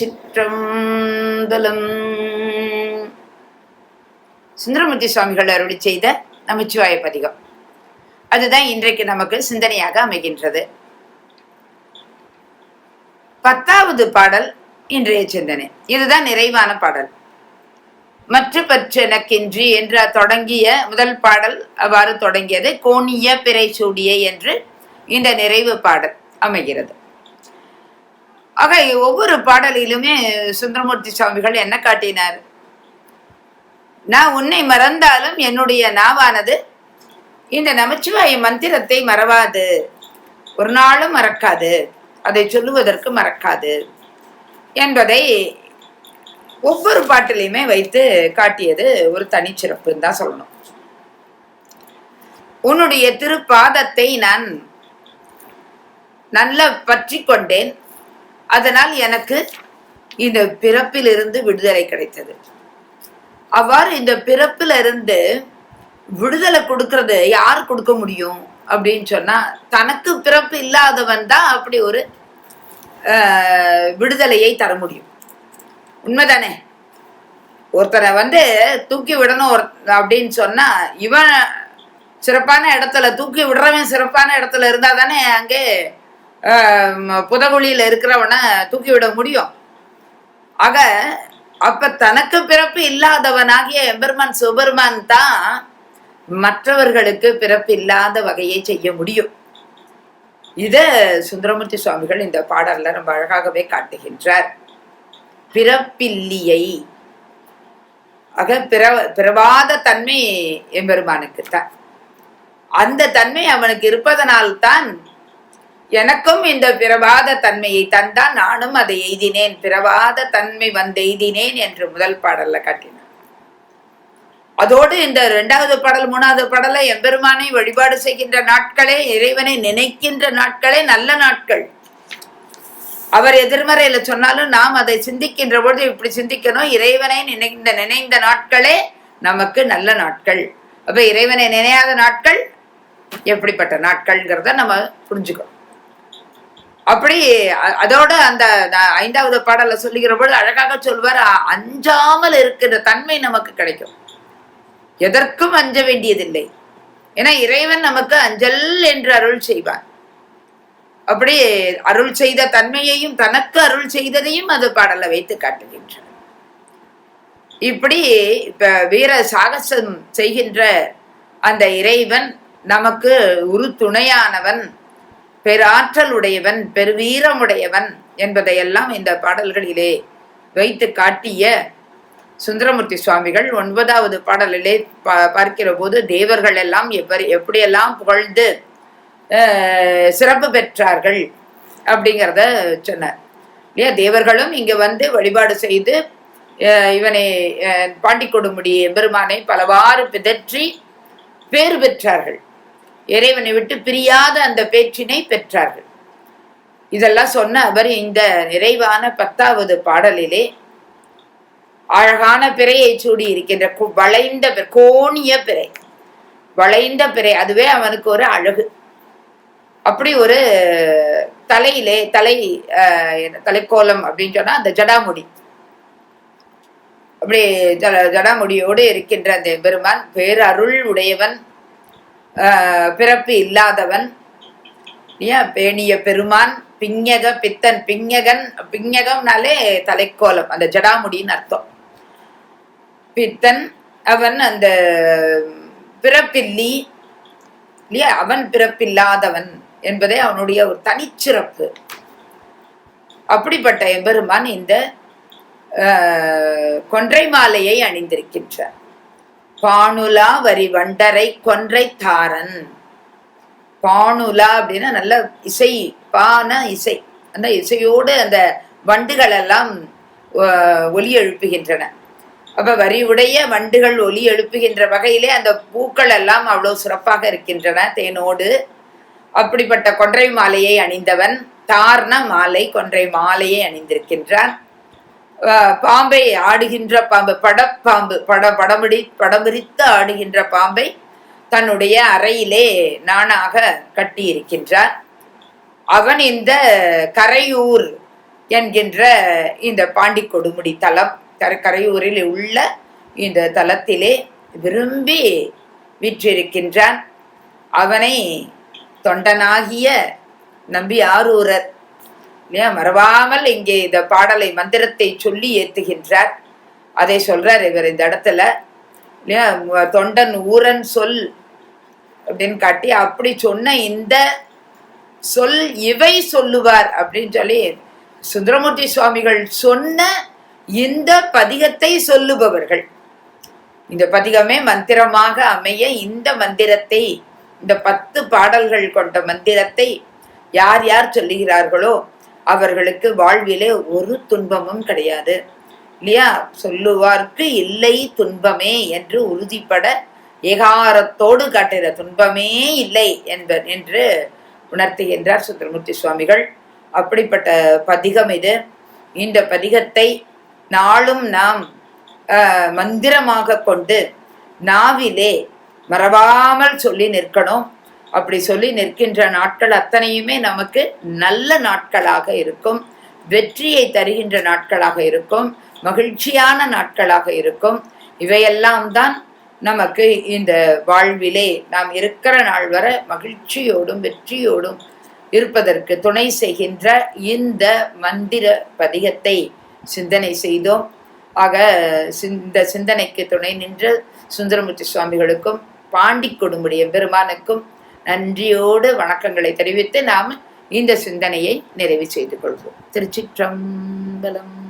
சிற்றம்பலம். சுந்தரமூர்த்தி சுவாமிகள் அருளி செய்த நமச்சிவாய பதிகம். அதுதான் இன்றைக்கு நமக்கு சிந்தனையாக அமைகின்றது. பத்தாவது பாடல் இன்றைய சிந்தனை. இதுதான் நிறைவான பாடல். மற்ற பற்றெனக்கின்றி என்று தொடங்கிய முதல் பாடல் அவ்வாறு தொடங்கியது கோணிய பிறை சூடிய என்று இந்த நிறைவு பாடல் அமைகிறது. ஆக ஒவ்வொரு பாடலிலுமே சுந்தரமூர்த்தி சுவாமிகள் என்ன காட்டினார்? நான் உன்னை மறந்தாலும் என்னுடைய நாவானது இந்த நமச்சிவாய மந்திரத்தை மறவாது ஒரு நாளும் மறக்காது அதை சொல்லுவதற்கு மறக்காது என்பதை ஒவ்வொரு பாட்டிலையுமே வைத்து காட்டியது ஒரு தனிச்சிறப்புன்னு தான் சொல்லணும். உன்னுடைய திருப்பாதத்தை நான் நல்ல பற்றி கொண்டேன். அதனால் எனக்கு இந்த பிறப்பிலிருந்து விடுதலை கிடைத்தது. அவ்வாறு இந்த பிறப்பில இருந்து விடுதலை கொடுக்கறது யார் கொடுக்க முடியும் அப்படின்னு சொன்னா தனக்கு பிறப்பு இல்லாதவன் தான் அப்படி ஒரு விடுதலையை தர முடியும். உண்மைதானே? ஒருத்தரை வந்து தூக்கி விடணும் ஒரு அப்படின்னு சொன்னா இவன் சிறப்பான இடத்துல தூக்கி விடுறவன் சிறப்பான இடத்துல இருந்தா தானே அங்கே புதகுழியில் இருக்கிறவனை தூக்கி விட முடியும். ஆக அப்ப தனக்கு பிறப்பு இல்லாதவனாகிய எம்பெருமான் சுபெருமான் தான் மற்றவர்களுக்கு பிறப்பு இல்லாத வகையை செய்ய முடியும். இத சுந்தரமூர்த்தி சுவாமிகள் இந்த பாடல்ல ரொம்ப அழகாகவே காட்டுகின்றார். பிறப்பில்லியை. ஆக பிற பிறவாத தன்மை எம்பெருமானுக்கு தான் அந்த தன்மை அவனுக்கு இருப்பதனால்தான் எனக்கும் இந்த பிரவாத தன்மையை தந்தான் நானும் அதை எய்தினேன். பிரவாத தன்மை வந்து எய்தினேன் என்று முதல் பாடல்ல காட்டினார். அதோடு இந்த இரண்டாவது பாடல் மூணாவது பாடல எம்பெருமானை வழிபாடு செய்கின்ற நாட்களே இறைவனை நினைக்கின்ற நாட்களே நல்ல நாட்கள். அவர் எதிர்மறையில சொன்னாலும் நாம் அதை சிந்திக்கின்ற பொழுது இப்படி சிந்திக்கணும். இறைவனை நினைந்த நினைந்த நாட்களே நமக்கு நல்ல நாட்கள். அப்ப இறைவனை நினையாத நாட்கள் எப்படிப்பட்ட நாட்கள்ங்கிறத நம்ம புரிஞ்சுக்கணும். அப்படி அதோட அந்த ஐந்தாவது பாடல சொல்லுகிற பொழுது அழகாக சொல்வார் அஞ்சாமல் இருக்கிற தன்மை நமக்கு கிடைக்கும். எதற்கும் அஞ்ச வேண்டியதில்லை. ஏன்னா இறைவன் நமக்கு அஞ்சல் என்று அருள் செய்வான். அப்படி அருள் செய்த தன்மையையும் தனக்கு அருள் செய்ததையும் அது பாடல வைத்து காட்டுகின்ற இப்படி இப்ப வீர சாகசம் செய்கின்ற அந்த இறைவன் நமக்கு உரு துணையானவன் பெராற்றல் உடையவன் பெருவீரமுடையவன் என்பதையெல்லாம் இந்த பாடல்களிலே வைத்து காட்டிய சுந்தரமூர்த்தி சுவாமிகள் ஒன்பதாவது பாடலிலே பார்க்கிற போது தேவர்கள் எல்லாம் எவ்வரி எப்படியெல்லாம் புகழ்ந்து சிறப்பு பெற்றார்கள் அப்படிங்கிறத சொன்னார். இல்லையா? தேவர்களும் இங்க வந்து வழிபாடு செய்து இவனை பாண்டி கொடுமுடி எம்பெருமானை பலவாறு பிதற்றி பேறு பெற்றார்கள். இறைவனை விட்டு பிரியாத அந்த பேச்சினை பெற்றார்கள். இதெல்லாம் சொன்ன அவர் இந்த நிறைவான பத்தாவது பாடலிலே அழகான பிறையை சூடி இருக்கின்ற வளைந்த கோணிய பிறை. வளைந்த பிறை அதுவே அவனுக்கு ஒரு அழகு. அப்படி ஒரு தலையிலே தலை தலைக்கோலம் அப்படின்னு சொன்னா அந்த ஜடாமுடி. அப்படி ஜடாமுடியோடு இருக்கின்ற அந்த பெருமான் பேரருள் உடையவன் பிறப்பு இல்லாதவன். ஏன்? பேணிய பெருமான் பிஞக பித்தன் பிஞகன் பிஞகம்னாலே தலைக்கோலம் அந்த ஜடாமுடின்னு அர்த்தம். பித்தன் அவன் அந்த பிறப்பில்லி இல்லையா? அவன் பிறப்பில்லாதவன் என்பதே அவனுடைய ஒரு தனிச்சிறப்பு. அப்படிப்பட்ட எம்பெருமான் இந்த கொன்றை மாலையை அணிந்திருக்கின்றார். பானுலா வரி வண்டரை கொன்றை தாரன். பானுலா அப்படின்னா நல்ல இசை பான இசை. அந்த இசையோடு அந்த வண்டுகள் எல்லாம் ஒலி எழுப்புகின்றன. அப்ப வரி உடைய வண்டுகள் ஒலி எழுப்புகின்ற வகையிலே அந்த பூக்கள் எல்லாம் அவ்வளவு சிறப்பாக இருக்கின்றன தேனோடு. அப்படிப்பட்ட கொன்றை மாலையை அணிந்தவன் தார்ன மாலை கொன்றை மாலையை அணிந்திருக்கின்றான். பாம்பை ஆடுகின்ற பாம்பு படப்பாம்பு பட படமிடி படமிரித்து ஆடுகின்ற பாம்பை தன்னுடைய அறையிலே நானாக கட்டியிருக்கின்றார். அவன் இந்த கரையூர் என்கின்ற இந்த பாண்டி கொடுமுடி தலம் கரையூரில் உள்ள இந்த தலத்திலே விரும்பி விற்றிருக்கின்றான். அவனை தொண்டனாகிய நம்பி ஆரூரர் இல்லையா? மறவாமல் இங்கே இந்த பாடலை மந்திரத்தை சொல்லி ஏத்துகின்றார். அதை சொல்றார் இவர் இந்த இடத்துல இல்லையா? தொண்டன் ஊரன் சொல் அப்படின்னு காட்டி அப்படி சொன்ன இந்த சொல் இவை சொல்லுவார் அப்படின்னு சொல்லி சுந்தரமூர்த்தி சுவாமிகள் சொன்ன இந்த பதிகத்தை சொல்லுபவர்கள். இந்த பதிகமே மந்திரமாக அமைய இந்த மந்திரத்தை இந்த பத்து பாடல்கள் கொண்ட மந்திரத்தை யார் யார் சொல்லுகிறார்களோ அவர்களுக்கு வாழ்விலே ஒரு துன்பமும் கிடையாது. இல்லையா? சொல்லுவார்க்கு இல்லை துன்பமே என்று உறுதிப்பட ஏகாரத்தோடு காட்டுகிற துன்பமே இல்லை என்ப என்று உணர்த்துகின்றார் சுந்தரமூர்த்தி சுவாமிகள். அப்படிப்பட்ட பதிகம் இது. இந்த பதிகத்தை நாளும் நாம் மந்திரமாக கொண்டு நாவிலே மறவாமல் சொல்லி நிற்கணும். அப்படி சொல்லி நிற்கின்ற நாட்கள் அத்தனையுமே நமக்கு நல்ல நாட்களாக இருக்கும். வெற்றியை தருகின்ற நாட்களாக இருக்கும். மகிழ்ச்சியான நாட்களாக இருக்கும். இவையெல்லாம் தான் நமக்கு இந்த வாழ்விலே நாம் இருக்கிற நாள் வர மகிழ்ச்சியோடும் வெற்றியோடும் இருப்பதற்கு துணை செய்கின்ற இந்த மந்திர பதிகத்தை சிந்தனை செய்தோம். ஆக இந்த சிந்தனைக்கு துணை நின்ற சுந்தரமூர்த்தி சுவாமிகளுக்கும் பாண்டி கொடுமுடி பெருமானுக்கும் நன்றியோடு வணக்கங்களை தெரிவித்து நாம் இந்த சிந்தனையை நிறைவு செய்து கொள்வோம். திருச்சிற்றம்பலம்.